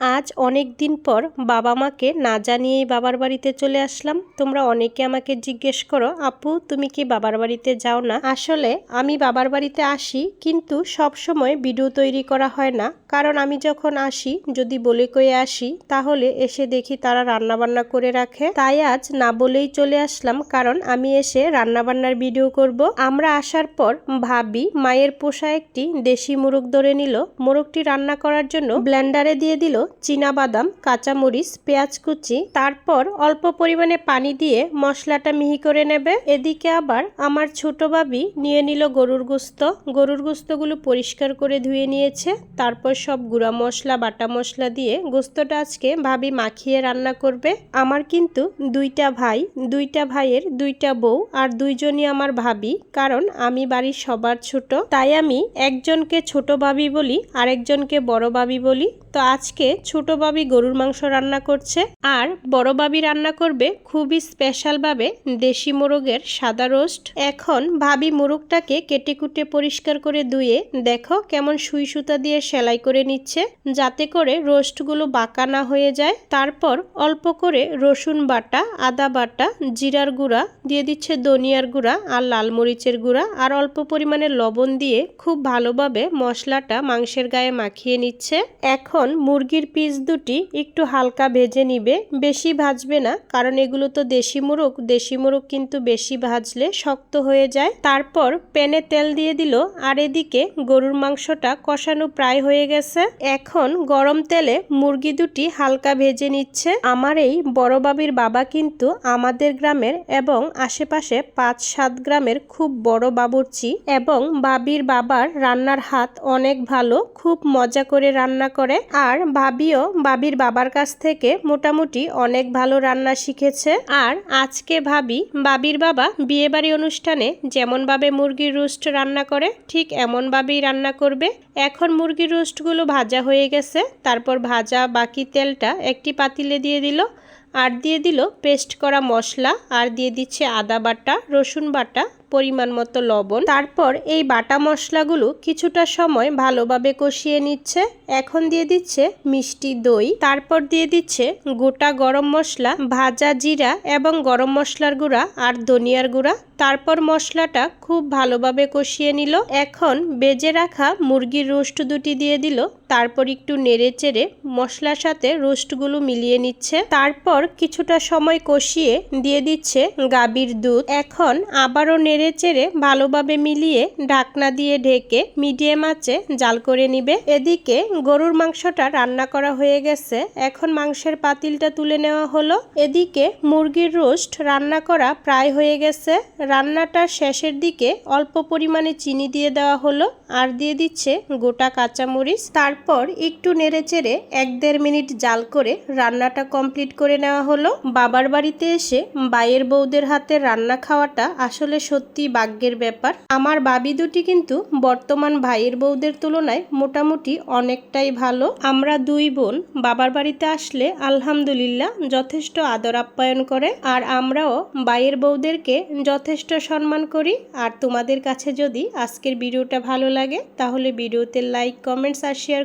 আজ অনেক দিন পর বাবা মাকে না জানিয়েই বাবার বাড়িতে চলে আসলাম। তোমরা অনেকে আমাকে জিজ্ঞেস করো, আপু, তুমি কি বাবার বাড়িতে যাও না? আসলে আমি বাবার বাড়িতে আসি, কিন্তু সব সময় ভিডিও তৈরি করা হয় না। কারণ আমি যখন আসি, যদি বলে কয়ে আসি, তাহলে এসে দেখি তারা রান্না বান্না করে রাখে। তাই আজ না বলেই চলে আসলাম, কারণ আমি এসে রান্না বান্নার ভিডিও করব। আমরা আসার পর ভাবি মায়ের পোষা একটি দেশি মুরগ ধরে নিল। মোরগটি রান্না করার জন্য ব্লেন্ডারে দিয়ে দিল। বাদাম কাঁচামরিচ পেঁয়াজ কুচি তারপর অল্প পরিমাণে পানি দিয়ে মশলাটা মিহি করে নেবে। এদিকে আবার আমার ছোট ভাবি নিয়ে নিল গরুর গোস্ত। গরুর গোস্তগুলো পরিষ্কার করে ধুয়ে নিয়েছে। তারপর সব গুঁড়া মশলা, বাটা মশলা দিয়ে গোস্তটা আজকে ভাবি মাখিয়ে রান্না করবে। আমার কিন্তু দুইটা ভাই, দুইটা ভাইয়ের দুইটা বউ আর দুইজনই আমার ভাবি, কারণ আমি বাড়ির সবার ছোট। তাই আমি একজনকে ছোট ভাবি বলি, আরেকজনকে বড় ভাবি বলি। তো আজকে ছোট বাবি গরুর মাংস রান্না করছে আর বড় বাবি রান্না করবে খুবই স্পেশালভাবে দেশি মোরগের সাদা রোস্ট। এখন ভাবি মোরগটাকে কেটে কুটে পরিষ্কার করে ধুয়ে দেখো কেমন সুই সুতা দিয়ে সেলাই করে নিচ্ছে যাতে করে রোস্টগুলো বাঁকা না হয়ে যায়। তারপর অল্প করে রসুন বাটা, আদা বাটা, জিরার গুঁড়া দিয়ে দিচ্ছে ধনিয়ার গুঁড়া আর লাল মরিচের গুঁড়া আর অল্প পরিমাণে লবণ দিয়ে খুব ভালোভাবে মশলাটা মাংসের গায়ে মাখিয়ে নিচ্ছে। এখন মুরগির পিস দুটি একটু হালকা ভেজে নিবে, বেশি ভাজবে না, কারণ এগুলো তো দেশি মুরগ দেশি মুরগ কিন্তু বেশি ভাজলে শক্ত হয়ে যায়। তারপর প্যানে তেল দিয়ে দিল, আর এদিকে গরুর মাংসটা কষানো প্রায় হয়ে গেছে। এখন গরম তেলে মুরগি দুটি হালকা ভেজে নিচ্ছে। আমার এই বড় বাবির বাবা কিন্তু আমাদের গ্রামের এবং আশেপাশে পাঁচ সাত গ্রামের খুব বড় বাবুর্চি এবং বাবির বাবার রান্নার হাত অনেক ভালো, খুব মজা করে রান্না করে। আর ভাবিও বাবির বাবার কাছ থেকে মোটামুটি অনেক ভালো রান্না শিখেছে। আর আজকে ভাবি বাবির বাবা বিয়েবাড়ি অনুষ্ঠানে যেমনভাবে মুরগির রোস্ট রান্না করে, ঠিক এমনভাবেই রান্না করবে। এখন মুরগির রোস্টগুলো ভাজা হয়ে গেছে, তারপর ভাজা বাকি তেলটা একটি পাতিলে দিয়ে দিল। আর দিয়ে দিল পেস্ট করা মশলা, আর দিয়ে দিচ্ছে আদা বাটা, রসুন বাটা, পরিমাণ মতো লবণ। তারপর এই বাটা মশলাগুলো কিছুটা সময় ভালোভাবে কষিয়ে নিচ্ছে। এখন দিয়ে দিচ্ছে মিষ্টি দই। তারপর দিয়ে দিচ্ছে গোটা গরম মশলা, ভাজা জিরা এবং গরম মশলার গুঁড়া আর ধনিয়ার গুঁড়া। তারপর মশলাটা খুব ভালোভাবে কষিয়ে নিল। এখন বেজে রাখা মুরগির রোস্ট দুটি দিয়ে দিল। তারপর একটু নেড়ে চেড়ে মশলার সাথে রোস্টগুলো মিলিয়ে নিচ্ছে। তারপর কিছুটা সময় কষিয়ে দিয়ে দিচ্ছে গাবির দুধ। এখন আবারও নেড়ে চেড়ে ভালোভাবে মিলিয়ে ঢাকনা দিয়ে ঢেকে মিডিয়াম আঁচে জাল করে নিবে। এদিকে গরুর মাংসটা রান্না করা হয়ে গেছে। এখন মাংসের পাতিলটা তুলে নেওয়া হলো। এদিকে মুরগির রোস্ট রান্না করা প্রায় হয়ে গেছে। রান্নাটার শেষের দিকে অল্প পরিমাণে চিনি দিয়ে দেওয়া হলো। আর দিয়ে দিচ্ছে গোটা কাঁচামরিচ। তারপর একটু নেড়ে চেড়ে এক দেড় মিনিট জাল করে রান্নাটা কমপ্লিট করে নেওয়া হলো। বাবার বাড়িতে এসে বাইয়ের বউদের হাতে রান্না খাওয়াটা আসলে সত্যি ভাগ্যের ব্যাপার। আমার বাবি দুটি কিন্তু বর্তমান ভাইয়ের বউদের তুলনায় মোটামুটি অনেকটাই ভালো। আমরা দুই বোন, বাবার বাড়িতে আসলে আলহামদুলিল্লাহ যথেষ্ট আদর আপ্যায়ন করে, আর আমরাও বাইয়ের বউদেরকে যথেষ্ট সম্মান করি। আর তোমাদের কাছে যদি আজকের ভিডিওটা ভালো লাগে, তাহলে ভিডিওতে লাইক কমেন্টস আর শেয়ার